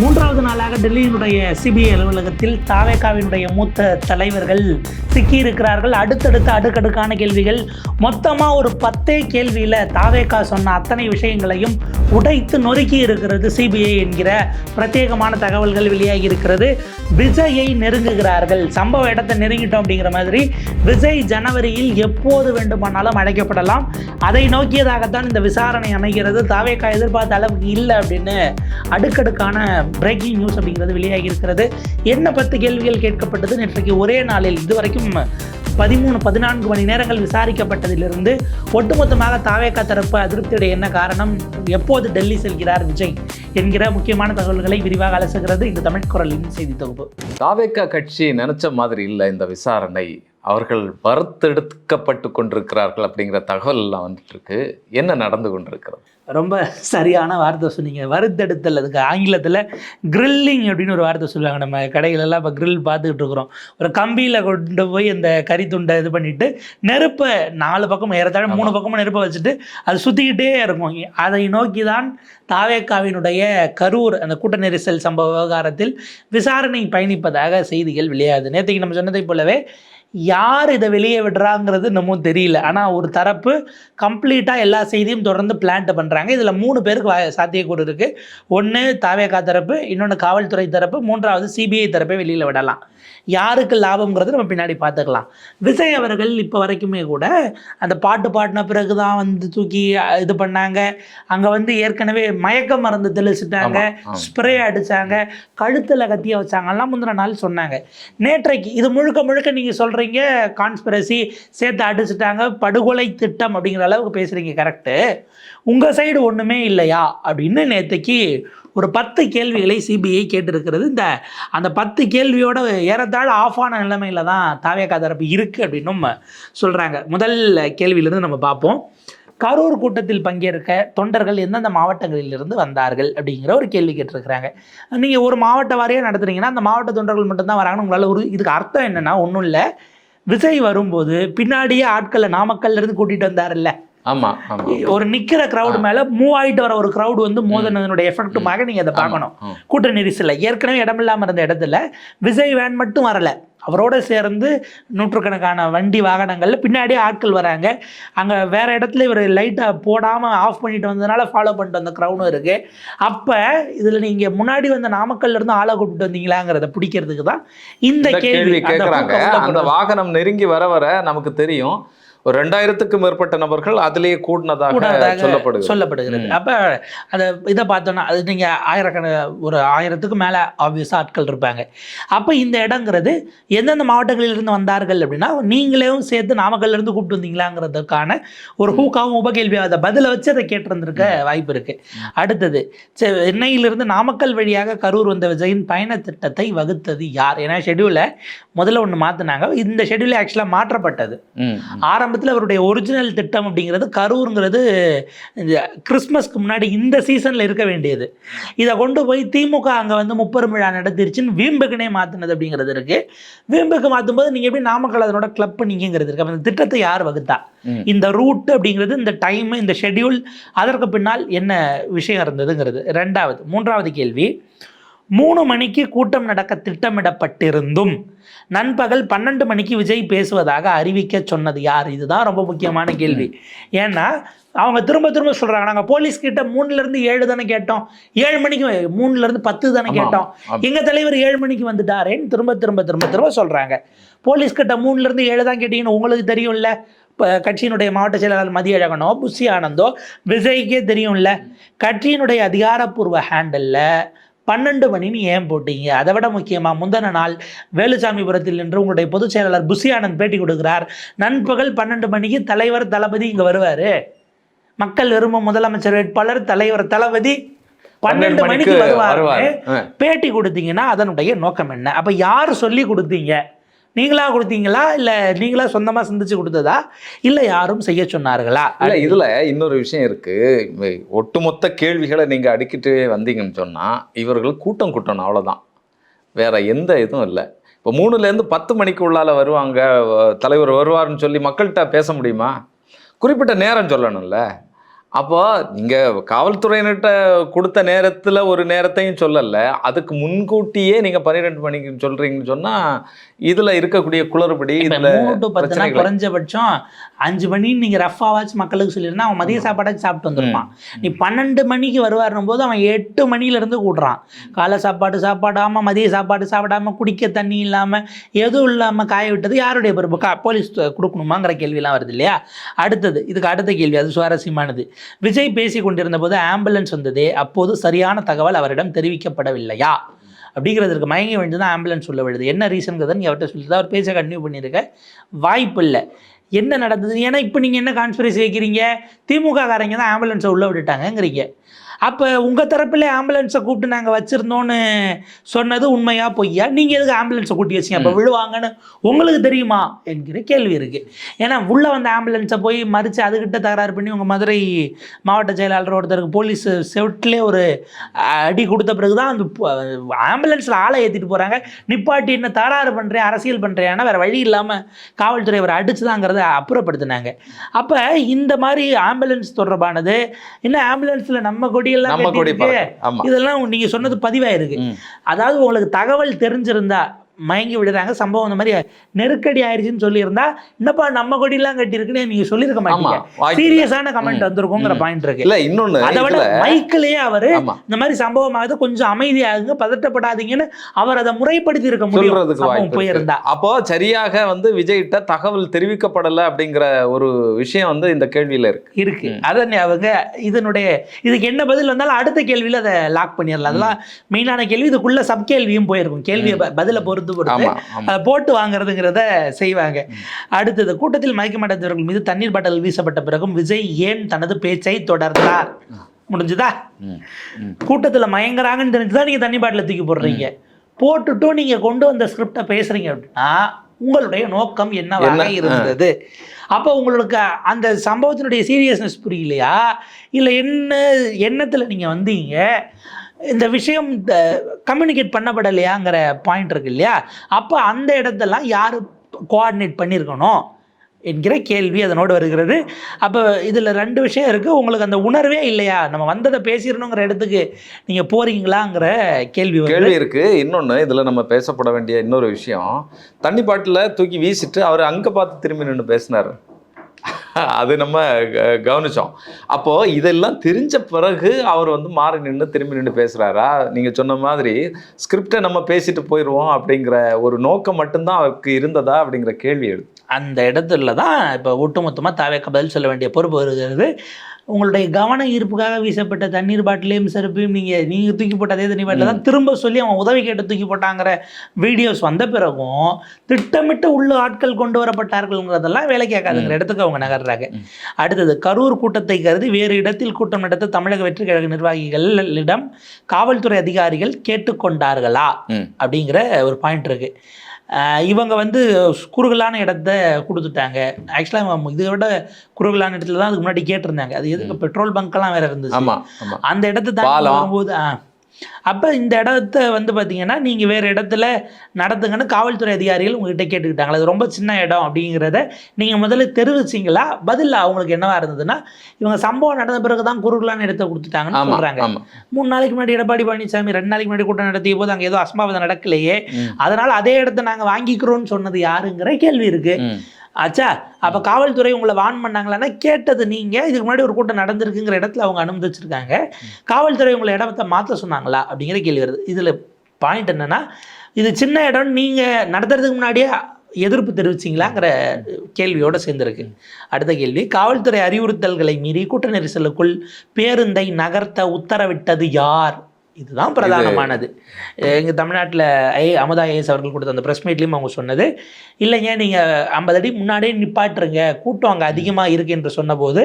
மூன்றாவது நாளாக டெல்லியினுடைய சிபிஐ அலுவலகத்தில் தாவேகாவினுடைய மூத்த தலைவர்கள் சிக்கியிருக்கிறார்கள். அடுத்தடுத்த அடுக்கடுக்கான கேள்விகள். மொத்தமாக ஒரு பத்தே கேள்வியில் தாவேகா சொன்ன அத்தனை விஷயங்களையும் உடைத்து நொறுக்கி இருக்கிறது சிபிஐ என்கிற பிரத்யேகமான தகவல்கள் வெளியாகி இருக்கிறது. விஜயை நெருங்குகிறார்கள். சம்பவ இடத்தை நெருங்கிட்டோம் அப்படிங்கிற மாதிரி விஜய் ஜனவரியில் எப்போது வேண்டுமானாலும் அழைக்கப்படலாம். அதை நோக்கியதாகத்தான் இந்த விசாரணை அமைகிறது. தாவேகா எதிர்பார்த்த அளவுக்கு இல்லை அப்படின்னு அடுக்கடுக்கான பிரேக்கிங் நியூஸ் அப்படிங்கிறது வெளியாகி இருக்கிறது. என்ன பத்து கேள்விகள் கேட்கப்பட்டது? நேற்றைக்கு ஒரே நாளில் இதுவரைக்கும் பதிமூணு பதினான்கு மணி நேரங்கள் விசாரிக்கப்பட்டதிலிருந்து ஒட்டுமொத்தமாக தாவேகா தரப்பு அதிருப்தியுடைய என்ன காரணம்? எப்போது டெல்லி செல்கிறார் விஜய்? என்கிற முக்கியமான தகவல்களை விரிவாக அலசுகிறது இந்த தமிழ் குரலின் செய்தி தொகுப்பு. தாவேக்கா கட்சி நினைச்ச மாதிரி இல்லை இந்த விசாரணை. அவர்கள் வறுத்தெடுக்கப்பட்டு கொண்டிருக்கிறார்கள் அப்படிங்கிற தகவல் எல்லாம் வந்துட்டு இருக்கு என்ன நடந்து கொண்டிருக்கிறது? ரொம்ப சரியான வார்த்தை சொன்னீங்க. வறுத்தெடுத்தல் அதுக்கு ஆங்கிலத்தில் கிரில்லிங் அப்படின்னு ஒரு வார்த்தை சொல்லுவாங்க. நம்ம கடைகளெல்லாம் இப்போ grill பார்த்துக்கிட்டு இருக்கிறோம். ஒரு கம்பியில் கொண்டு போய் அந்த கறி துண்டை இது பண்ணிட்டு நெருப்பை நாலு பக்கம் ஏறத்தாழ மூணு பக்கமும் நெருப்பை வச்சுட்டு அது சுற்றிக்கிட்டே இருக்கும். அதை நோக்கி தான் தாவேக்காவினுடைய கரூர் அந்த கூட்ட நெரிசல் சம்பவ விவகாரத்தில் விசாரணை பயணிப்பதாக செய்திகள் வெளியாகுது. நேற்றுக்கு நம்ம சொன்னதை போலவே யார் இதை வெளியே விடுறாங்கிறது இன்னமும் தெரியல. ஆனால் ஒரு தரப்பு கம்ப்ளீட்டாக எல்லா செய்தியும் தொடர்ந்து பிளான்ட் பண்ணுறாங்க இதில் மூணு பேருக்கு வா- சாத்தியக்கூறு இருக்குது ஒன்று தாவேகா தரப்பு இன்னொன்று காவல்துறை தரப்பு மூன்றாவது சிபிஐ தரப்பை வெளியில் விடலாம். யாருக்கு லாபம்ங்கிறது நம்ம பின்னாடி பார்த்துக்கலாம். விஜய் அவர்கள் இப்போ வரைக்குமே கூட அந்த பாட்டு பாடின பிறகு தான் வந்து தூக்கி இது பண்ணாங்க. அங்கே வந்து ஏற்கனவே மயக்க மருந்து தெளிச்சிட்டாங்க. ஸ்ப்ரே அடிச்சாங்க கழுத்தில் கத்திய வச்சாங்கலாம் முந்தின நாள் சொன்னாங்க. நேற்றைக்கு இது முழுக்க முழுக்க நீங்கள் சொல்கிறீங்க கான்ஸ்பிரசி சேர்த்து அடிச்சிட்டாங்க படுகொலை திட்டம் அப்படிங்கிற அளவுக்கு பேசுகிறீங்க கரெக்டு உங்கள் சைடு ஒன்றுமே இல்லையா? அப்படின்னு நேற்றுக்கு ஒரு பத்து கேள்விகளை சிபிஐ கேட்டிருக்கிறது. இந்த அந்த பத்து கேள்வியோட ஏறத்தாழ ஆஃப் ஆன நிலைமையில தான் தாவேகா தரப்பு இருக்குது அப்படின்னும் சொல்கிறாங்க முதல் கேள்வியிலிருந்து நம்ம பார்ப்போம். கரூர் கூட்டத்தில் பங்கேற்க தொண்டர்கள் எந்தெந்த மாவட்டங்களிலிருந்து வந்தார்கள் அப்படிங்கிற ஒரு கேள்வி கேட்டிருக்கிறாங்க. நீங்கள் ஒரு மாவட்ட வாரியாக நடத்துறீங்கன்னா அந்த மாவட்ட தொண்டர்கள் மட்டும்தான் வராங்கன்னு உங்களால் ஒரு இதுக்கு அர்த்தம் என்னன்னா ஒன்றும் இல்லை. விஜய் வரும்போது பின்னாடியே ஆட்களை நாமக்கல்லேருந்து கூட்டிகிட்டு வந்தார்ல ஆமா ஒரு நிக்கிற கிரவுட் மேல மூவ் ஆயிட்டு வர ஒரு கிரவுட் வந்து மோதனதனுடைய எஃபெக்ட்டுமாக நீங்க அதை பார்க்கணும். கூட்ட நெரிசல்ல. ஏற்கனவே இடமில்லாம இருந்த இடத்துல விஜய் வேன் மட்டும் வரல. அவரோட சேர்ந்து நூற்றுக்கணக்கான வண்டி வாகனங்கள்ல பின்னாடியே ஆட்கள் வராங்க. அங்க வேற இடத்துல இவர் லைட்டை போடாம ஆஃப் பண்ணிட்டு வந்ததுனால ஃபாலோ பண்ணிட்டு வந்த க்ரௌடும் இருக்கு. அப்ப இதுல நீங்க முன்னாடி வந்த நாமக்கல்ல இருந்து ஆளை கூப்பிட்டு வந்தீங்களாங்கிறத பிடிக்கிறதுக்கு தான் இந்த கேள்வி. கேட்குறாங்க அந்த. வாகனம் நெருங்கி வர வர நமக்கு தெரியும். ஒரு ரெண்டாயிரத்துக்கும் மேற்பட்ட நபர்கள் அதிலேயே கூடினதாக சொல்லப்படுது சொல்லப்படுகிறது. அப்ப அதை இதை பார்த்தோன்னா அது நீங்க ஆயிரக்கண ஒரு ஆயிரத்துக்கு மேல ஆப்வியஸாக ஆட்கள் இருப்பாங்க. அப்ப இந்த இடங்கிறது எந்தெந்த மாவட்டங்களில் இருந்து வந்தார்கள் அப்படின்னா நீங்களேவும் சேர்த்து நாமக்கல்ல இருந்து கூப்பிட்டு வந்தீங்களாங்கிறதுக்கான ஒரு ஹூக்காவும் உபகேள்வி அதை பதில வச்சு அதை கேட்டிருந்திருக்க வாய்ப்பு இருக்கு. அடுத்தது சென்னையிலிருந்து நாமக்கல் வழியாக கரூர் வந்த விஜயின் பயண திட்டத்தை வகுத்தது யார்? ஏன்னா ஷெடியூலை முதல்ல ஒன்று மாற்றினாங்க இந்த ஷெடியூல் ஆக்சுவலாக மாற்றப்பட்டது. ஆரம்பத்தில் அவருடைய ஒரிஜினல் திட்டம் அப்படிங்கிறது கரூருங்கிறது இந்த கிறிஸ்மஸ்க்கு முன்னாடி இந்த சீசனில் இருக்க வேண்டியது. இதை கொண்டு போய் திமுக அங்கே வந்து முப்பெரும் விழா நடத்திருச்சுன்னு வீம்புக்குனே மாற்றினது அப்படிங்கிறது இருக்கு. வீம்புக்கு மாற்றும்போது நீங்கள் எப்படி நாமக்கல் அதனோட கிளப் பண்ணீங்கிறது இருக்கு. அப்ப இந்த திட்டத்தை யார் வகுத்தா. இந்த ரூட் அப்படிங்கிறது இந்த டைம் இந்த ஷெட்யூல் அதற்கு பின்னால் என்ன விஷயம் இருந்ததுங்கிறது. ரெண்டாவது மூன்றாவது கேள்வி. மூணு மணிக்கு கூட்டம் நடக்க திட்டமிடப்பட்டிருந்தும் நண்பகல் பன்னெண்டு மணிக்கு விஜய் பேசுவதாக அறிவிக்க சொன்னது யார்? இதுதான் ரொம்ப முக்கியமான கேள்வி. ஏன்னா அவங்க திரும்ப திரும்ப சொல்றாங்க நாங்கள் போலீஸ் கிட்ட மூணுல இருந்து ஏழு தானே கேட்டோம். ஏழு மணிக்கு மூணுல இருந்து பத்து தானே கேட்டோம். ஆமா. எங்க தலைவர் ஏழு மணிக்கு வந்துட்டாரேன்னு திரும்ப திரும்ப திரும்ப திரும்ப சொல்றாங்க. போலீஸ் கிட்ட மூணுல இருந்து ஏழு தான் கேட்டீங்கன்னு உங்களுக்கு தெரியும்ல? கட்சியினுடைய மாவட்ட செயலாளர் மதியழகனோ புஷி ஆனந்தோ விஜய்க்கே தெரியும்ல? கட்சியினுடைய அதிகாரப்பூர்வ ஹேண்டல்ல பன்னெண்டு மணின்னு ஏன் போட்டீங்க? அதை விட முக்கியமாக முந்தின நாள் வேலுசாமிபுரத்தில் நின்று உங்களுடைய பொதுச் செயலாளர் புஷி ஆனந்த் பேட்டி கொடுக்கிறார். நண்பகல் பன்னெண்டு மணிக்கு தலைவர் தளபதி இங்கே வருவார். மக்கள் விரும்பும் முதலமைச்சர் வேட்பாளர் தலைவர் தளபதி பன்னெண்டு மணிக்கு வருவார். பேட்டி கொடுத்தீங்கன்னா அதனுடைய நோக்கம் என்ன? அப்போ யார் சொல்லி கொடுத்தீங்க? நீங்களா கொடுத்தீங்களா? இல்லை நீங்களா சொந்தமாக சிந்திச்சு கொடுத்ததா? இல்லை யாரும் செய்ய சொன்னார்களா? இல்ல இதுல இன்னொரு விஷயம் இருக்கு. இவ ஒட்டுமொத்த கேள்விகளை நீங்க அடிக்கிட்டு வந்தீங்கன்னு சொன்னா இவர்கள் கூட்டம் கூட்டணும் அவ்வளவுதான். வேற எந்த இதுவும் இல்லை. இப்போ மூணுல இருந்து பத்து மணிக்கு உள்ளால வருவாங்க தலைவர் வருவார்னு சொல்லி மக்கள்கிட்ட பேச முடியுமா? குறிப்பிட்ட நேரம் சொல்லணும்ல. அப்போ நீங்க காவல்துறையினர்கிட்ட கொடுத்த நேரத்துல ஒரு நேரத்தையும் சொல்லல. அதுக்கு முன்கூட்டியே நீங்க பன்னிரெண்டு மணிக்கு சொல்றீங்கன்னு சொன்னா இதுல இருக்கக்கூடிய குளறுபடி மூணு குறைஞ்சபட்சம் அஞ்சு மணின்னு நீங்க ரஃபாவாச்சும் மக்களுக்கு சொல்லிருந்தா அவன் மதிய சாப்பாடாச்சும் சாப்பிட்டு வந்திருப்பான். நீ பன்னெண்டு மணிக்கு வருவாருன்னும் போது அவன் எட்டு மணில இருந்து கூட்டுறான். காலை சாப்பாடு சாப்பாடாம மதிய சாப்பாடு சாப்பிடாம குடிக்க தண்ணி இல்லாம எதுவும் இல்லாம காய விட்டது யாருடைய பொறுப்பு? கா போலீஸ் கொடுக்கணுமாங்கிற கேள்வியெல்லாம் வருது இல்லையா? அடுத்தது இதுக்கு அடுத்த கேள்வி அது சுவாரஸ்யமானது. விஜய் பேசி கொண்டிருந்த போது ஆம்புலன்ஸ் வந்ததே அப்போது சரியான தகவல் அவரிடம் தெரிவிக்கப்படவில்லையா? அப்படிங்கிறதுக்கு மயங்கி வேண்டி தான் ஆம்புலன்ஸ் உள்ள விழுது. என்ன ரீசன்கிறத நீங்கள் அவர்கிட்ட சொல்லி அவர் பேச கண்டினியூ பண்ணியிருக்க. வாய்ப்பு இல்லை என்ன நடந்தது? ஏன்னா இப்போ நீங்கள் என்ன கான்ஸ்பிரசி வைக்கிறீங்க? திமுக காரங்க தான் ஆம்புலன்ஸை உள்ளே விட்டுட்டாங்கங்கிறீங்க. அப்போ உங்கள் தரப்புல ஆம்புலன்ஸை கூப்பிட்டு நாங்கள் வச்சுருந்தோன்னு சொன்னது உண்மையா பொய்யா? நீங்கள் எதுக்கு ஆம்புலன்ஸை கூட்டி வச்சீங்க? அப்போ விழுவாங்கன்னு உங்களுக்கு தெரியுமா? என்கிற கேள்வி இருக்குது ஏன்னா உள்ளே வந்த ஆம்புலன்ஸை போய் மறித்து அதுக்கிட்ட தகராறு பண்ணி உங்கள் மதுரை மாவட்ட செயலாளர் ஒருத்தருக்கு போலீஸ் செவிட்லே ஒரு அடி கொடுத்த பிறகு தான் அந்த ஆம்புலன்ஸில் ஆளை ஏற்றிட்டு போகிறாங்க நிப்பாட்டி என்ன தகராறு பண்ணுறேன் அரசியல் பண்ணுறேன் வேறு வழி இல்லாமல் காவல்துறை அவரை அடிச்சுதாங்கிறத அப்புறப்படுத்தினாங்க. அப்போ இந்த மாதிரி ஆம்புலன்ஸ் தொடர்பானது இன்னும் ஆம்புலன்ஸில் நம்ம கொடி ஆமா. இதெல்லாம் நீங்க சொன்னது பதிவாயிருக்கு. அதாவது உங்களுக்கு தகவல் தெரிஞ்சிருந்தா மயங்கி விடுறாங்க சம்பவம் இந்த மாதிரி நெருக்கடி ஆயிடுச்சுன்னு சொல்லியிருந்தா என்னப்பா நம்ம கொடியெல்லாம் கட்டியிருக்குன்னு நீங்க சொல்லியிருக்க மாட்டீங்க. சீரியஸான கமெண்ட். வந்திருக்குங்கிற. பாயிண்ட் இருக்கு. இல்ல இன்னொன்னு அதை விட மைக்கிலேயே அவரு இந்த மாதிரி சம்பவம் ஆகுது கொஞ்சம் அமைதியாகுங்க பதட்டப்படாதீங்கன்னு அவர் அதை முறைப்படுத்தி இருக்க. முடியும் போயிருந்தா. அப்போ சரியாக வந்து விஜய்கிட்ட தகவல் தெரிவிக்கப்படல அப்படிங்கிற ஒரு விஷயம் வந்து இந்த கேள்வியில இருக்கு. இருக்கு. ம். அதை அவங்க இதனுடைய இதுக்கு என்ன பதில் வந்தாலும் அடுத்த கேள்வியில அதை லாக் பண்ணிடலாம். அதெல்லாம் மெயினான கேள்வி இதுக்குள்ள சப் கேள்வியும் போயிருக்கும். கேள்வியை பதிலை பொறுத்து ஆமா அதை போட்டு வாங்குறதுங்கிறத செய்வாங்க. அடுத்தது கூட்டத்தில் மயக்க மாட்டவர்கள் மீது தண்ணீர் பாட்டில் வீசப்பட்ட பிறகும் விஜய் ஏன் தனது பேச்சை தொடர்ந்தார்? முடிஞ்சுதா. கூட்டத்தில் மயங்குறாங்கன்னு தெரிஞ்சுதான் நீங்க தண்ணி பாட்டில் தூக்கி போடுறீங்க? போட்டுட்டும் நீங்க கொண்டு வந்த ஸ்கிரிப்டை பேசுறீங்க அப்படின்னா உங்களுடைய நோக்கம் என்னவாக என்ன? இருந்தது? அப்போ உங்களுக்கு அந்த சம்பவத்தினுடைய சீரியஸ்னஸ் புரியலையா? இல்லை என்ன எண்ணத்தில் நீங்கள் வந்தீங்க? இந்த விஷயம் கம்யூனிகேட் பண்ணப்படலையாங்கிற பாயிண்ட் இருக்கு இல்லையா? அப்போ அந்த இடத்தெல்லாம் யார் கோஆர்டினேட் பண்ணியிருக்கணும் என்கிற கேள்வி அதனோடு வருகிறது. அப்போ இதில் ரெண்டு விஷயம் இருக்குது உங்களுக்கு அந்த உணர்வே இல்லையா? நம்ம வந்ததை பேசிடணுங்கிற இடத்துக்கு நீங்கள் போறீங்களாங்கிற கேள்வி கேள்வி இருக்குது இன்னொன்று இதில் நம்ம பேசப்பட வேண்டிய இன்னொரு விஷயம். தண்ணி பாட்டில தூக்கி வீசிட்டு அவர் அங்கே பார்த்து திரும்பி நின்று பேசினார். அது நம்ம க- கவனிச்சோம். அப்போ இதெல்லாம் தெரிஞ்ச பிறகு அவர் வந்து மாறி நின்று திரும்பி நின்று பேசுறாரா? நீங்க சொன்ன மாதிரி ஸ்கிரிப்டை நம்ம பேசிட்டு போயிடுவோம் அப்படிங்கிற ஒரு நோக்கம் மட்டும்தான் அவருக்கு இருந்ததா அப்படிங்கிற கேள்வி எழுது அந்த இடத்துல தான் இப்போ ஒட்டுமொத்தமாக தாவேக்க பதில் சொல்ல வேண்டிய பொறுப்பு வருகிறது. உங்களுடைய கவன ஈர்ப்புக்காக வீசப்பட்ட தண்ணீர் பாட்டிலையும் செருப்பையும் நீங்கள் நீங்கள் தூக்கி போட்ட அதே தண்ணி பாட்டில் தான் திரும்ப சொல்லி அவன் உதவி கேட்டு தூக்கி போட்டாங்கிற வீடியோஸ் வந்த பிறகும் திட்டமிட்டு உள்ள ஆட்கள் கொண்டு வரப்பட்டார்கள்ங்கிறதெல்லாம் வேலை கேட்காதுங்கிற இடத்துக்கு அவங்க நகர்றாங்க. அடுத்தது கரூர் கூட்டத்தை கருதி வேறு இடத்தில் கூட்டம் நடத்த தமிழக வெற்றி கழக நிர்வாகிகளிடம் காவல்துறை அதிகாரிகள் கேட்டுக்கொண்டார்களா. அப்படிங்கிற ஒரு பாயிண்ட் இருக்கு. ஆஹ் இவங்க வந்து குறுகலான இடத்த கொடுத்துட்டாங்க. ஆக்சுவலாக இதை விட குறுகலான இடத்துல தான் அதுக்கு முன்னாடி கேட்டிருந்தாங்க. அது எதுக்கு? பெட்ரோல் பங்க்லாம் வேற இருந்துச்சு. அந்த இடத்த தாண்டி பாலம். அப்போ இந்த இடத்த வந்து பார்த்தீங்கன்னா நீங்கள் வேறு இடத்துல நடத்துங்கன்னு காவல்துறை அதிகாரிகள் உங்ககிட்ட கேட்டுக்கிட்டாங்களா அது ரொம்ப சின்ன இடம் அப்படிங்கிறத நீங்கள் முதல்ல தெரிவிச்சிங்களா? பதில் அவங்களுக்கு என்னவா இருந்ததுன்னா இவங்க சம்பவம் நடந்த பிறகு தான் குறுகலான இடத்த கொடுத்துட்டாங்கன்னு சொல்கிறாங்க மூணு நாளைக்கு முன்னாடி எடப்பாடி பழனிசாமி ரெண்டு நாளைக்கு முன்னாடி கூட்டம் நடத்திய போது அங்கே ஏதோ அசம்பாவிதம் நடக்கலையே. அதனால அதே இடத்த நாங்கள் வாங்கிக்கிறோம்னு சொன்னது யாருங்கிற கேள்வி இருக்கு. ம். ஆச்சா அப்போ காவல்துறை உங்களை வான் பண்ணாங்களான்னா கேட்டது நீங்கள் இதுக்கு முன்னாடி ஒரு கூட்டம் நடந்திருக்குங்கிற இடத்துல அவங்க அனுமதிச்சிருக்காங்க காவல்துறை உங்களை இடத்த மாற்ற சொன்னாங்களா? அப்படிங்கிற கேள்வி வருது. இதில் பாயிண்ட் என்னன்னா இது சின்ன இடம் நீங்கள் நடத்துறதுக்கு முன்னாடியே எதிர்ப்பு தெரிவிச்சிங்களாங்கிற கேள்வியோட சேர்ந்துருக்கு. அடுத்த கேள்வி காவல்துறை அறிவுறுத்தல்களை மீறி கூட்ட நெரிசலுக்குள் பேருந்தை நகர்த்த உத்தரவிட்டது யார்? இதுதான் பிரதானமானது. எங்கள் தமிழ்நாட்டில் ஐ அமதா ஐஎஸ் அவர்கள் கொடுத்த அந்த ப்ரெஸ் மீட்லேயும் அவங்க சொன்னது. இல்லைங்க நீங்கள் ஐம்பது அடி முன்னாடியே நிப்பாட்டுருங்க. கூட்டம் அங்கே அதிகமாக இருக்குது என்று சொன்னபோது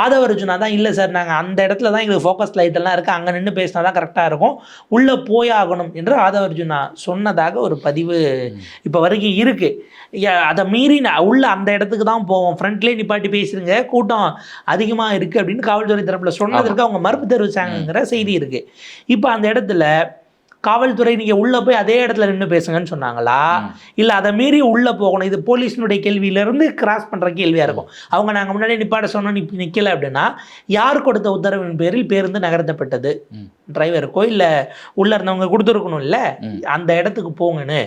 ஆதவ அர்ஜுனா தான். இல்லை சார் நாங்கள் அந்த இடத்துல தான் எங்களுக்கு ஃபோக்கஸ் லைட் எல்லாம் இருக்குது அங்கே நின்று பேசினா தான் கரெக்டாக இருக்கும். உள்ளே போயாகணும் என்று ஆதவ அர்ஜுனா சொன்னதாக ஒரு பதிவு இப்போ வரைக்கும் இருக்குது அதை மீறி உள்ள அந்த இடத்துக்கு தான் போவோம். ஃப்ரண்ட்லேயே நிப்பாட்டி பேசுறீங்க கூட்டம் அதிகமாக இருக்குது அப்படின்னு காவல்துறை தரப்பில் சொன்னதற்கு அவங்க மறுப்பு தெரிவிச்சாங்கங்கிற செய்தி இருக்குது இப்போ அந்த இடத்துல காவல்துறை நீங்கள் உள்ளே போய் அதே இடத்துல நின்று பேசுங்கன்னு சொன்னாங்களா? இல்லை அதை மீறி உள்ளே போகணும். இது போலீஸினுடைய கேள்வியிலேருந்து கிராஸ் பண்ணுற கேள்வியாக இருக்கும். அவங்க நாங்கள் முன்னாடி நிப்பாட்ட சொன்னோம் நீ நிற்கல அப்படின்னா யார் கொடுத்த உத்தரவின் பேரில் பேருந்து நகர்த்தப்பட்டது. டிரைவருக்கோ இல்லை உள்ளே இருந்தவங்க கொடுத்துருக்கணும்ல ம். அந்த இடத்துக்கு போங்கன்னு.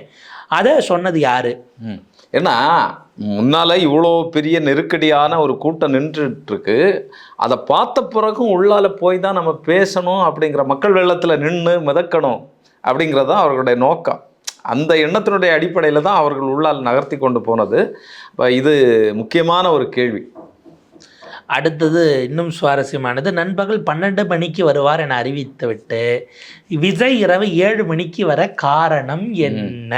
அதை சொன்னது யாரு. ஏன்னா முன்னால இவ்வளோ பெரிய நெருக்கடியான ஒரு கூட்டம் நின்றுட்டு இருக்கு அதை பார்த்த பிறகும் உள்ளால போய் தான் நம்ம பேசணும் அப்படிங்கிற மக்கள் வெள்ளத்தில் நின்று மிதக்கணும். அப்படிங்கிறது தான் அவர்களுடைய நோக்கம். அந்த எண்ணத்தினுடைய அடிப்படையில் தான் அவர்கள் உள்ளால் நகர்த்தி கொண்டு போனது. இது முக்கியமான ஒரு கேள்வி. அடுத்தது இன்னும் சுவாரஸ்யமானது நண்பகல் பன்னெண்டு மணிக்கு வருவார் என அறிவித்துவிட்டு விஜய் இரவு ஏழு மணிக்கு வர காரணம் என்ன.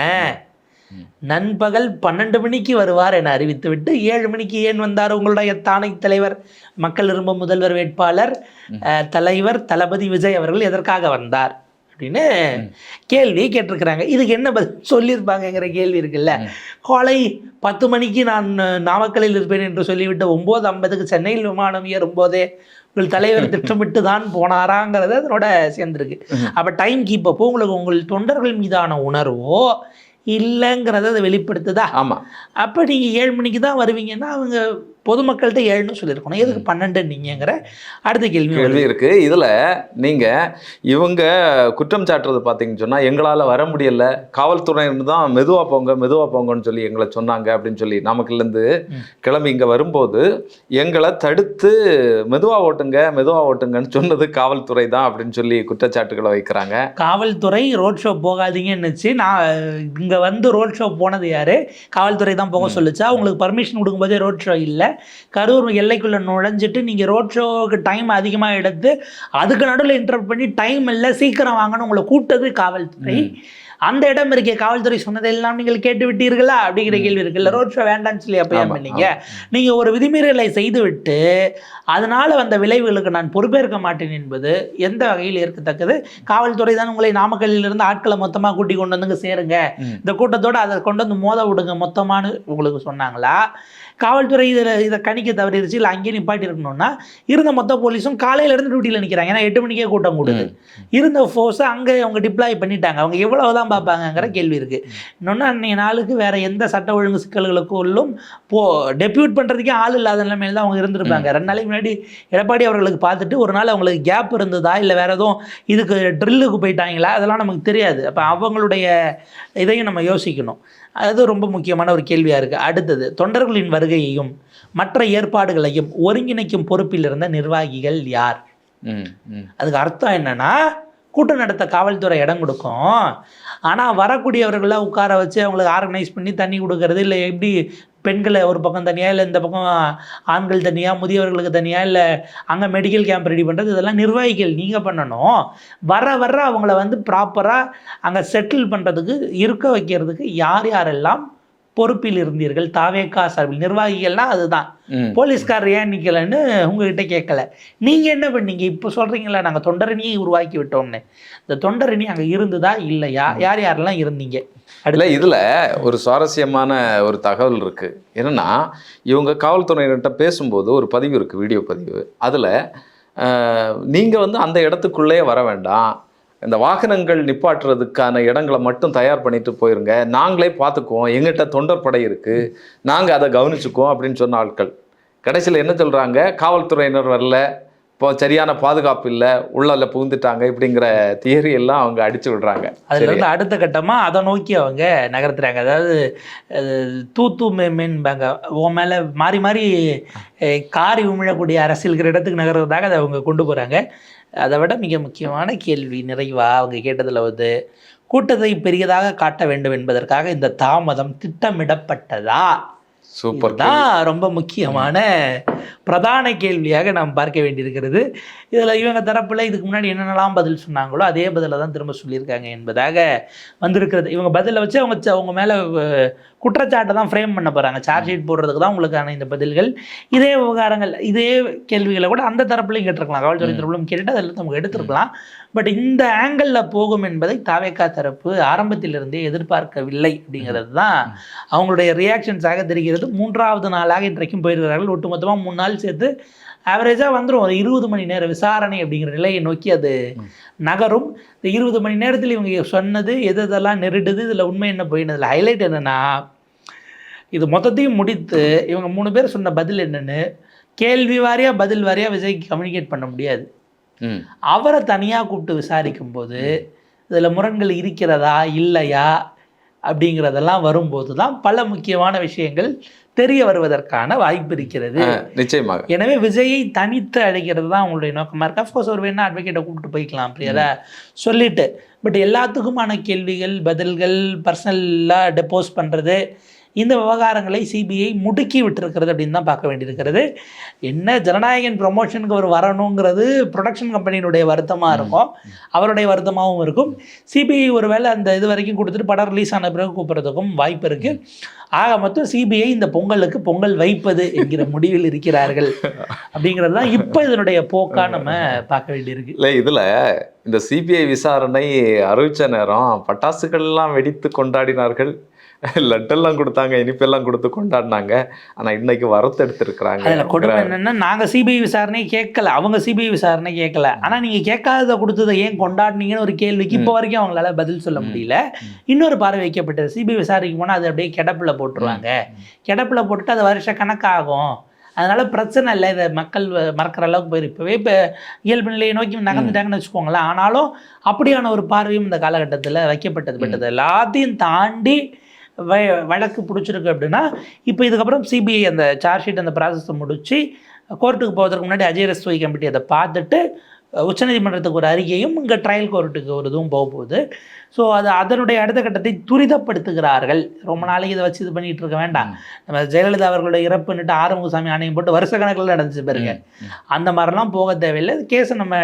நண்பகல் பன்னெண்டு மணிக்கு வருவார் என அறிவித்துவிட்டு ஏழு மணிக்கு ஏன் வந்தார் உங்களுடைய தானை தலைவர்? மக்கள் விரும்பும் முதல்வர் வேட்பாளர் தலைவர் தளபதி விஜய் அவர்கள் எதற்காக வந்தார்? அப்படின்னு கேள்வியை கேட்டிருக்கிறாங்க. இதுக்கு என்ன பதில்? சொல்லியிருப்பாங்கங்கிற கேள்வி இருக்குல்ல. காலை பத்து மணிக்கு நான் அஹ், நாமக்கல்லில் இருப்பேன் என்று சொல்லிவிட்டு ஒம்பது ஐம்பதுக்கு சென்னையில் விமானம் ஏறும்போதே உங்கள் தலைவர் திட்டமிட்டு தான் போனாராங்கிறது அதனோட சேர்ந்துருக்கு. அப்போ டைம் கீப் அப்போ உங்களுக்கு உங்கள் தொண்டர்கள் மீதான உணர்வோ இல்லைங்கிறத அதை வெளிப்படுத்துதா? ஆமாம் அப்போ நீங்கள் ஏழு மணிக்கு தான் வருவீங்கன்னா அவங்க பொதுமக்கள்கிட்ட ஏழுன்னு சொல்லியிருக்கணும். எதுக்கு பன்னெண்டு நீங்கங்கிற அடுத்த கேள்வி கேள்வி வருது. இருக்கு. இதுல நீங்க இவங்க குற்றம் சாட்டுறது பார்த்தீங்கன்னு சொன்னா எங்களால வர முடியல. காவல்துறையினர் தான் மெதுவா போங்க மெதுவா போங்கன்னு சொல்லி எங்களை சொன்னாங்க அப்படின்னு சொல்லி ம். கிளம்பி இங்க வரும்போது எங்களை தடுத்து மெதுவா ஓட்டுங்க மெதுவா ஓட்டுங்கன்னு சொன்னது காவல்துறை தான் அப்படின்னு சொல்லி குற்றச்சாட்டுகளை வைக்கிறாங்க. காவல்துறை ரோட் ஷோ போகாதீங்கன்னுச்சு நான் இங்கே வந்து ரோட் ஷோ போனது யாரு? காவல்துறை தான் போக சொல்லுச்சா. உங்களுக்கு பர்மிஷன் கொடுக்கும்போதே ரோட் ஷோ இல்லை. கரூர் எல்லைக்குள்ளே நுழைஞ்சிட்டு நீங்கள் ரோட் ஷோவுக்கு டைம் அதிகமாக எடுத்து அதுக்கு நடுவில் இன்டர்வ் பண்ணி டைம் இல்லை சீக்கிரம் வாங்கன்னு உங்களை கூப்பிட்டது காவல்துறை. அந்த இடம் இருக்கே காவல்துறை சொன்னதெல்லாம் நீங்கள் கேட்டு விட்டீர்களா அப்படிங்கிற கேள்வி இருக்குல்ல ரோட் ஷோ வேண்டாம்னு சொல்லி அப்போ ஏன் பண்ணீங்க? நீங்கள் ஒரு விதிமீறலை செய்துவிட்டு அதனால் வந்த விளைவுகளுக்கு நான் பொறுப்பேற்க மாட்டேன் என்பது எந்த வகையில் ஏற்கத்தக்கது? காவல்துறை தான் உங்களை நாமக்கல்லில் இருந்து ஆட்களை மொத்தமாக கூட்டி கொண்டு வந்துங்க சேருங்க. இந்த கூட்டத்தோட அதை கொண்டு வந்து மோத விடுங்க மொத்தமானு உங்களுக்கு சொன்னாங்களா? காவல்துறை இதில் இதை கணிக்க தவறிடுச்சு. இல்லை அங்கேயே நிப்பாட்டி இருக்கணும்னா இருந்த மொத்த போலீஸும் காலையில இருந்து டியூட்டியில் நிற்கிறாங்க ஏன்னா எட்டு மணிக்கே கூட்டம் கூடுது. இருந்த ஃபோர்ஸை அங்கே அவங்க டிப்ளாய் பண்ணிட்டாங்க. அவங்க எவ்வளவு தான் பார்ப்பாங்கங்கிற கேள்வி இருக்குது இன்னொன்று அன்றைய நாளுக்கு வேற எந்த சட்ட ஒழுங்கு சிக்கல்களுக்குள்ளும் போ டெபியூட் பண்ணுறதுக்கே ஆள் இல்லாத நிலைமையில தான் அவங்க இருந்திருப்பாங்க. ரெண்டு நாளைக்கு முன்னாடி எடப்பாடி அவர்களுக்கு பார்த்துட்டு ஒரு நாள் அவங்களுக்கு கேப் இருந்ததா? இல்லை வேற எதுவும் இதுக்கு ட்ரில்லுக்கு போயிட்டாங்களா? அதெல்லாம் நமக்கு தெரியாது. அப்போ அவங்களுடைய இதையும் நம்ம யோசிக்கணும். அது ரொம்ப முக்கியமான ஒரு கேள்வியாக இருக்குது அடுத்தது தொண்டர்களின் வருகையையும் மற்ற ஏற்பாடுகளையும் ஒருங்கிணைக்கும் பொறுப்பில் இருந்த நிர்வாகிகள் யார். அதுக்கு அர்த்தம் என்னன்னா கூட்டம் நடத்த காவல்துறை இடம் கொடுக்கும். ஆனால் வரக்கூடியவர்களை உட்கார வச்சு அவங்களுக்கு ஆர்கனைஸ் பண்ணி தண்ணி கொடுக்கறது இல்லை. எப்படி பெண்களை ஒரு பக்கம் தனியாக இல்லை இந்த பக்கம் ஆண்கள் தனியாக முதியவர்களுக்கு தனியாக இல்லை அங்கே மெடிக்கல் கேம்ப் ரெடி பண்ணுறது இதெல்லாம் நிர்வாகிகள் நீங்கள் பண்ணணும். வர வர அவங்கள வந்து ப்ராப்பராக அங்கே செட்டில் பண்ணுறதுக்கு இருக்க வைக்கிறதுக்கு யார் யாரெல்லாம் பொறுப்பில் இருந்தீர்கள் தாவேக்கா சார்பில். நிர்வாகிகள்லாம் அதுதான். போலீஸ்காரர் ஏன் நிற்கலன்னு உங்ககிட்ட கேட்கல. நீங்கள் என்ன பண்ணீங்க? இப்போ சொல்கிறீங்களா நாங்கள் தொண்டரணியை உருவாக்கி விட்டோம்னு. இந்த தொண்டரணி அங்கே இருந்ததா இல்லையா? யார் யாரெல்லாம் இருந்தீங்க? இல்ல இதுல ஒரு சுவாரஸ்யமான ஒரு தகவல் இருக்கு. என்னன்னா இவங்க காவல்துறையினர்கிட்ட பேசும்போது ஒரு பதிவு இருக்கு வீடியோ பதிவு. அதுல அஹ், நீங்க வந்து அந்த இடத்துக்குள்ளே வர வேண்டாம். இந்த வாகனங்கள் நிப்பாட்டுறதுக்கான இடங்களை மட்டும் தயார் பண்ணிட்டு போயிருங்க. நாங்களே பார்த்துக்குவோம். எங்கிட்ட தொண்டர் படை இருக்கு. நாங்க அதை கவனிச்சுக்குவோம் அப்படின்னு சொன்ன ஆட்கள். கடைசியில் என்ன சொல்றாங்க? காவல்துறையினர் வரல. இப்போ சரியான பாதுகாப்பு இல்லை. உள்ளால புகுந்துட்டாங்க இப்படிங்கிற தியரி எல்லாம் அவங்க அடிச்சு விடுறாங்க. அதுல இருந்து அடுத்த கட்டமாக அதை நோக்கி அவங்க நகர்த்துறாங்க. அதாவது அது தூத்து மேம்பேங்க உன் மேலே மாறி மாறி காரி உமிழக்கூடிய அரசியல்கிற இடத்துக்கு நகர்றதாக அதை அவங்க கொண்டு போகிறாங்க அதை விட மிக முக்கியமான கேள்வி நிறைவா அவங்க கேட்டதில் வந்து கூட்டத்தை பெரியதாக காட்ட வேண்டும் என்பதற்காக இந்த தாமதம் திட்டமிடப்பட்டதா? சூப்பர் தான் ரொம்ப முக்கியமான பிரதான கேள்வியாக நாம் பார்க்க வேண்டியிருக்கிறது. இதில் இவங்க தரப்பில் இதுக்கு முன்னாடி என்னென்னலாம் பதில் சொன்னாங்களோ அதே பதிலை தான் திரும்ப சொல்லியிருக்காங்க என்பதாக வந்திருக்கிறது. இவங்க பதிலை வச்சு அவங்க அவங்க மேலே குற்றச்சாட்டை தான் ஃப்ரேம் பண்ண போகிறாங்க சார்ஜ் ஷீட் போடுறதுக்கு தான் உங்களுக்கான இந்த பதில்கள். இதே விவகாரங்கள் இதே கேள்விகளை கூட அந்த தரப்புலையும் கேட்டிருக்கலாம். காவல்துறை தரப்புலையும் கேட்டுட்டு அதில் நமக்கு எடுத்திருக்கலாம். பட் இந்த ஆங்கிளில் போகும் என்பதை தாவேக்கா தரப்பு ஆரம்பத்திலிருந்தே எதிர்பார்க்கவில்லை அப்படிங்கிறது தான் அவங்களுடைய ரியாக்ஷன்ஸாக தெரிகிறது. மூன்றாவது நாளாக இன்றைக்கும் போயிருக்கிறார்கள். ஒட்டுமொத்தமாக மூணு நாள் சேர்த்து ஆவரேஜாக வந்துடும் ஒரு இருபது மணி நேர விசாரணை அப்படிங்கிற நிலையை நோக்கி அது நகரும். இந்த இருபது மணி நேரத்தில் இவங்க சொன்னது எது எதெல்லாம் நெருடுது இதில் உண்மை என்ன போயினதில் ஹைலைட் என்னென்னா இது மொத்தத்தையும் முடித்து இவங்க மூணு பேர் சொன்ன பதில் என்னென்னு கேள்வி வாரியாக பதில் வாரியாக விஜய்க்கு கம்யூனிகேட் பண்ண முடியாது. அவரை தனியாக கூப்பிட்டு விசாரிக்கும் போது இதில் முரண்கள் இருக்கிறதா இல்லையா அப்படிங்கிறதெல்லாம் வரும்போது தான் பல முக்கியமான விஷயங்கள் தெரிய வருவதற்கான வாய்ப்பு இருக்கிறது. நிச்சயமாக. எனவே விஜயை தனித்து அழைக்கிறது தான் அவங்களுடைய நோக்கமாக இருக்கு. அஃப்கோர்ஸ் ஒரு வேணா அட்வொகேட்டை கூப்பிட்டு போய்க்கலாம் பிரியதா? சொல்லிட்டு. பட் எல்லாத்துக்குமான கேள்விகள் பதில்கள் பர்சனலாக டெப்போஸ் பண்ணுறது இந்த விவகாரங்களை சிபிஐ முடுக்கி விட்டுருக்கிறது அப்படின்னு தான் பார்க்க வேண்டியிருக்கிறது. என்ன ஜனநாயகன் ப்ரொமோஷனுக்கு அவர் வரணுங்கிறது ப்ரொடக்ஷன் கம்பெனியினுடைய வருத்தமாக இருக்கும். அவருடைய வருத்தமாகவும் இருக்கும். சிபிஐ ஒருவேளை அந்த இது வரைக்கும் கொடுத்துட்டு படம் ரிலீஸ் ஆன பிறகு கூப்பிட்றதுக்கும் வாய்ப்பு இருக்குது ஆக மொத்தம் சிபிஐ இந்த பொங்கலுக்கு பொங்கல் வைப்பது என்கிற முடிவில் இருக்கிறார்கள் அப்படிங்கிறது தான் இப்போ இதனுடைய போக்காக நம்ம பார்க்க வேண்டியிருக்கு. இல்லை இதில் இந்த சிபிஐ விசாரணை அறிவிச்ச நேரம் பட்டாசுகள்லாம் வெடித்து கொண்டாடினார்கள். லட்டெல்லாம் கொடுத்தாங்க இனிப்பெல்லாம் கொடுத்து கொண்டாடினாங்க. ஆனால் இன்னைக்கு வறுத்தெடுத்திருக்கிறாங்க. அதில் கொடுமை என்னன்னா நாங்கள் சிபிஐ விசாரணை கேட்கல. அவங்க சிபிஐ விசாரணை கேட்கல. ஆனால் நீங்கள் கேட்காததை கொடுத்ததை ஏன் கொண்டாடினீங்கன்னு ஒரு கேள்விக்கு இப்போ வரைக்கும் அவங்களால பதில் சொல்ல முடியல. இன்னொரு பார்வை வைக்கப்பட்டது. சிபிஐ விசாரிக்க போனால் அது அப்படியே கிடப்பில் போட்டுருவாங்க. கிடப்பில் போட்டுட்டு அது வருஷ கணக்காகும். அதனால பிரச்சனை இல்லை. இதை மக்கள் மறக்கிற அளவுக்கு போயிரு. இப்போவே இப்போ இயல்பு நிலையை நோக்கி நகர்ந்துட்டாங்கன்னு வச்சுக்கோங்களேன். ஆனாலும் அப்படியான ஒரு பார்வையும் இந்த காலகட்டத்தில் வைக்கப்பட்டது. பட்டது எல்லாத்தையும் தாண்டி வழக்கு பிடிச்சிருக்கு அப்படின்னா இப்போ இதுக்கப்புறம் சிபிஐ அந்த சார்ஜ் ஷீட் அந்த ப்ராசஸை முடித்து கோர்ட்டுக்கு போவதற்கு முன்னாடி அஜய் ரஸ்தோய் கமிட்டி அதை பார்த்துட்டு உச்சநீதிமன்றத்துக்கு ஒரு அறிக்கையும் இங்கே ட்ரையல் கோர்ட்டுக்கு ஒரு இதுவும் போக போகுது. ஸோ அது அதனுடைய அடுத்த கட்டத்தை துரிதப்படுத்துகிறார்கள். ரொம்ப நாளைக்கு இதை வச்சு இது பண்ணிட்டு இருக்க வேண்டாம். நம்ம ஜெயலலிதா அவர்களுடைய இறப்புன்னுட்டு ஆறுமுகசாமி ஆணையம் போட்டு வருஷ கணக்கில் நடந்துச்சு பாருங்க. அந்த மாதிரிலாம் போக தேவையில்லை. கேஸை நம்ம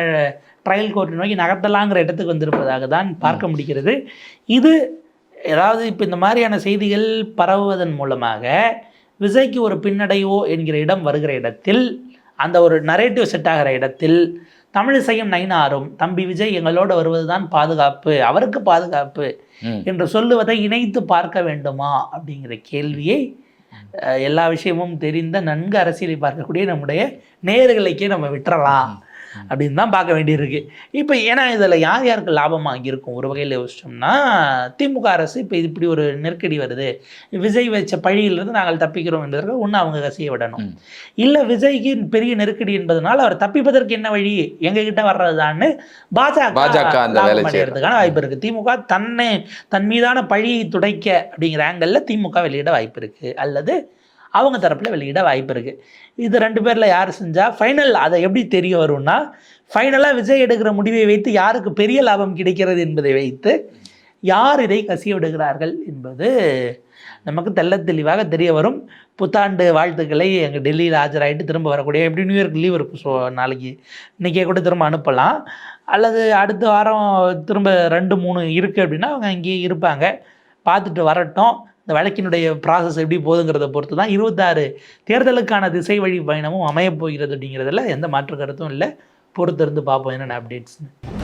ட்ரையல் கோர்ட் நோக்கி நகர்த்தலாங்கிற இடத்துக்கு வந்திருப்பதாக தான் பார்க்க முடிகிறது. இது ஏதாவது இப்போ இந்த மாதிரியான செய்திகள் பரவுவதன் மூலமாக விஜய்க்கு ஒரு பின்னடைவோ என்கிற இடம் வருகிற இடத்தில் அந்த ஒரு நரேட்டிவ் செட் ஆகிற இடத்தில் தமிழிசையும் நைனாரும் தம்பி விஜய் எங்களோடு வருவதுதான் பாதுகாப்பு அவருக்கு பாதுகாப்பு. என்று சொல்லுவதை இணைத்து பார்க்க வேண்டுமா? அப்படிங்கிற கேள்வியை எல்லா விஷயமும் தெரிந்த நன்கு அரசியலை பார்க்கக்கூடிய நம்முடைய நேயர்களுக்கே நம்ம விட்டுறலாம். அப்படின்னு தான் பார்க்க வேண்டியிருக்கு. இப்போ ஏன்னா இதில் யார் யாருக்கு லாபமாக இருக்கும்? ஒரு வகையில் யோசிச்சோம்னா திமுக அரசு இப்போ இப்படி ஒரு நெருக்கடி வருது. விஜய் வச்ச பழியிலிருந்து நாங்கள் தப்பிக்கிறோம் என்பதற்கு ஒன்று அவங்க கசிய விடணும். இல்லை விஜய்க்கு பெரிய நெருக்கடி என்பதனால் அவர் தப்பிப்பதற்கு என்ன வழி? எங்ககிட்ட வர்றதுதான்னு பாஜக பாஜக அடைகிறதுக்கான வாய்ப்பு இருக்குது திமுக தன்னை தன் மீதான பழியை துடைக்க அப்படிங்கிற ஆங்கிளில் திமுக வெளியிட வாய்ப்பு இருக்குது அல்லது அவங்க தரப்பில் வெளியிட வாய்ப்பு இருக்குது இது ரெண்டு பேரில் யார் செஞ்சால் ஃபைனல் அதை எப்படி தெரிய வரும்னா ஃபைனலாக விஜய் எடுக்கிற முடிவை வைத்து யாருக்கு பெரிய லாபம் கிடைக்கிறது என்பதை வைத்து யார் இதை கசிய விடுகிறார்கள் என்பது நமக்கு தெள்ள தெளிவாக தெரிய வரும். புத்தாண்டு வாழ்த்துக்களை எங்கள் டெல்லியில் ஆஜராகிட்டு திரும்ப வரக்கூடிய எப்படி நியூயார்க் லீவ் இருக்கும் ஸோ நாளைக்கு இன்றைக்கே கூட திரும்ப அனுப்பலாம். அல்லது அடுத்த வாரம் திரும்ப ரெண்டு மூணு இருக்குது அப்படின்னா அவங்க அங்கேயே இருப்பாங்க. பார்த்துட்டு வரட்டும். இந்த வழக்கினுடைய ப்ராசஸ் எப்படி போகுதுங்கிறத பொறுத்து தான் இருபத்தாறு தேர்தலுக்கான திசை வழி பயணமும் அமையப் போகிறது அப்படிங்கிறதுல எந்த மாற்று கருத்தும் இல்லை. பொறுத்திருந்து பார்ப்போம் என்னென்ன அப்டேட்ஸ்னு